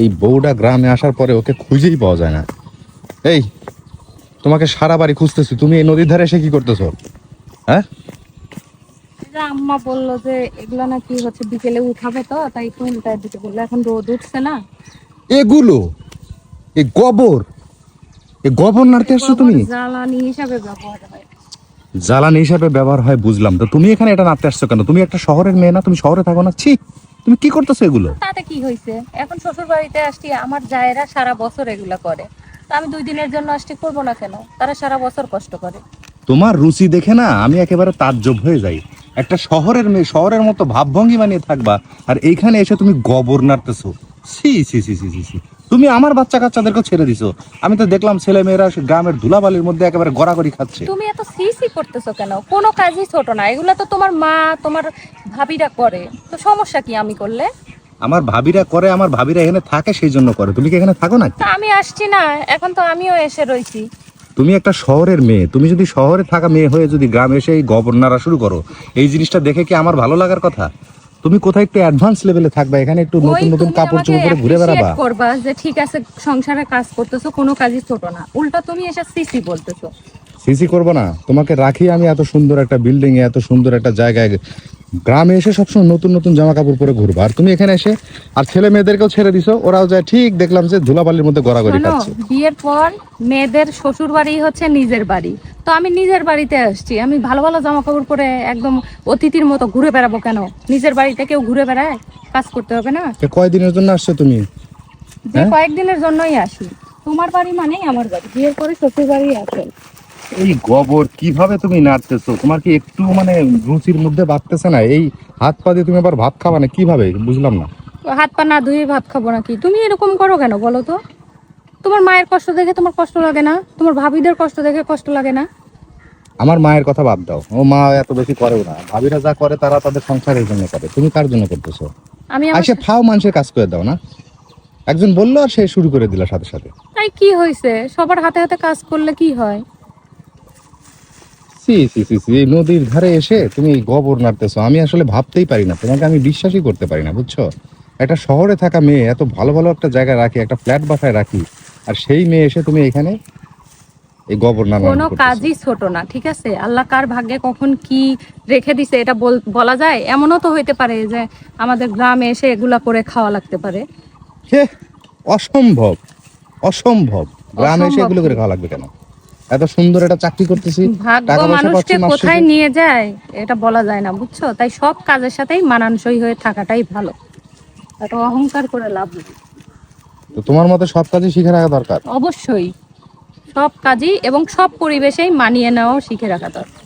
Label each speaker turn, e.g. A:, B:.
A: এই বউটা গ্রামে আসার পরে ওকে খুঁজেই পাওয়া যায় না। এই তোমাকে সারা বাড়ি খুঁজতেছি তুমি এই নদীর ধারে এসে কি করতেছো? হ্যাঁ?
B: আম্মা বলল যে এগুলো নাকি হচ্ছে বিকেলে উঠাবে তো তাই দিতে বলল। এখন রোদ উঠছে না।
A: এগুলো? এই গোবর? এই গোবর নাড়তে আসছো তুমি?
B: জ্বালানি হিসাবে ব্যবহার হয়।
A: জ্বালানি হিসাবে ব্যবহার হয় বুঝলাম। তো তুমি এখানে এটা নাড়তে আসছো কেন? তুমি একটা শহরের মেয়ে না তুমি শহরে থাকো না? ছি! তুমি কি করতেছো এগুলো?
B: তাতে কি হয়েছে? এখন শ্বশুর বাড়িতে আসছি আমার জায়েরা সারা বছর এগুলো করে। তা আমি দুই দিনের জন্য আসছি করব না কেন? তারা সারা বছর কষ্ট করে।
A: তোমার রুচি দেখে না আমি একেবারে তাজ্জব হয়ে যাই। একটা শহরের মেয়ে শহরের মতো ভাবভঙ্গি বানিয়ে থাকবা আর এইখানে এসে তুমি গবর নাড়তেছো। সি সি সি সি সি সি তুমি আমার বাচ্চা কাচ্চাদেরকে ছেড়ে দিছো। আমি তো দেখলাম ছেলে মেয়েরা গ্রামের ধুলাবালির মধ্যে একেবারে গড়াগড়ি খাচ্ছে।
B: তুমি এত সি সি করতেছো কেন? কোনো কাজই ছোট না। এগুলো তো তোমার মা তোমার ভাবিরা করে। তো সমস্যা কি আমি করলে?
A: আমার ভাবিরা করে আমার ভাবিরা এখানে থাকে সেই জন্য করে। তুমি কি এখানে থাকো না
B: তা আমি আসছি না। এখন তো আমিও এসে রইছি।
A: তুমি একটা শহরের মেয়ে। তুমি যদি শহরে থাকা মেয়ে হয়ে যদি গ্রামে এসে এই গোবর নাড়া শুরু করো এই জিনিসটা দেখে কি আমার ভালো লাগার কথা? তুমি কোথায় একটু অ্যাডভান্স লেভেলে থাকবা? এখানে একটু নতুন নতুন কাপড় চোপড় পরে ঘুরে বেড়াবা।
B: করবা যে ঠিক আছে সংসারে কাজ করতেছো কোনো কাজই ছোট না। উল্টা তুমি এসে সিসি বলতেছো।
A: সিসি করব না। তোমাকে রাখি আমি এত সুন্দর একটা বিল্ডিং এ এত সুন্দর একটা জায়গায় গ্রামে এসে সবসময় নতুন নতুন জামা কাপড় পরে ঘুরবা। আর তুমি এখানে এসে আর ছেলে মেয়েদেরকেও ছেড়ে দিছো ওরাও যায় ঠিক দেখলাম যে ধুলাবালির মধ্যে গড়াগড়ি খাচ্ছে।
B: বিয়ের পর মেয়েদের শ্বশুর বাড়ি হচ্ছে নিজের বাড়ি। তো আমি নিজের বাড়িতে আসছি। আমি ভালো ভালো জামা কাপড় পরে একদম অতিথির মতো ঘুরে বেড়াবো কেন? নিজের বাড়িতে কেউ ঘুরে বেড়ায়? কাজ করতে হবে না?
A: কয়দিনের জন্য আসছো তুমি?
B: যে
A: হ্যাঁ?
B: কয়েকদিনের জন্যই আসি। তোমার বাড়ি মানেই আমার বাড়ি। বিয়ের পরে শ্বশুর বাড়ি আছে
A: এই গোবর কীভাবে তুমি নাড়তেছো? তোমার কি একটু মানে রুচির মধ্যে বাড়তেছে না? এই হাত পা দিয়ে তুমি আবার ভাত খাবা না কীভাবে? বুঝলাম না।
B: হাত পা না ধুয়ে ভাত খাব নাকি? তুমি এরকম করো কেন বলো তো? তোমার মায়ের কষ্ট দেখে তোমার কষ্ট লাগে না? তোমার ভাবিদের কষ্ট দেখে কষ্ট লাগে না?
A: আমার মায়ের কথা বাদ দাও। ও মা এত বেশি করেও না। ভাবিরা যা করে তারা তাদের সংসারের জন্য করে। তুমি কার জন্য করতেছো?
B: আমি
A: আসে ফাও মানুষের কাজ করে দাও না। একজন বলল আর সে শুরু করে দিলা সাথে সাথে।
B: তাই কি হয়েছে সবার হাতে হাতে কাজ করলে কি হয়?
A: সি সি সি সি নদীর ধারে এসে তুমি এই গোবর নাড়তেছো। আমি আসলে ভাবতেই পারি না তোমাকে আমি বিশ্বাসই করতে পারি না বুঝছ? একটা শহরে থাকা মেয়ে এত ভালো ভালো একটা জায়গায় রাখি একটা ফ্ল্যাট বাসায় রাখি আর সেই মেয়ে এসে তুমি এখানে এই গোবর নাড়া
B: কোনো কাজই ছোট না ঠিক আছে? আল্লাহ কার ভাগ্যে কখন কি রেখে দিছে এটা বল- যায়? এমনও তো হইতে পারে যে আমাদের গ্রামে এসে এগুলা করে খাওয়া লাগতে পারে।
A: অসম্ভব অসম্ভব। গ্রামে এসে এগুলো করে খাওয়া লাগবে কেন? এত সুন্দর একটা চাকরি করতেছি
B: ভাগ্য মানুষকে কোথায় নিয়ে যায় এটা বলা যায় না বুঝছ? তাই সব কাজের সাথেই মানানসই হয়ে থাকাটাই ভালো। এত অহংকার করে লাভ নেই।
A: তো তোমার মতে সব কাজই শিখে রাখা দরকার?
B: অবশ্যই। সব কাজই এবং সব পরিবেশেই মানিয়ে নেওয়াও শিখে রাখা দরকার।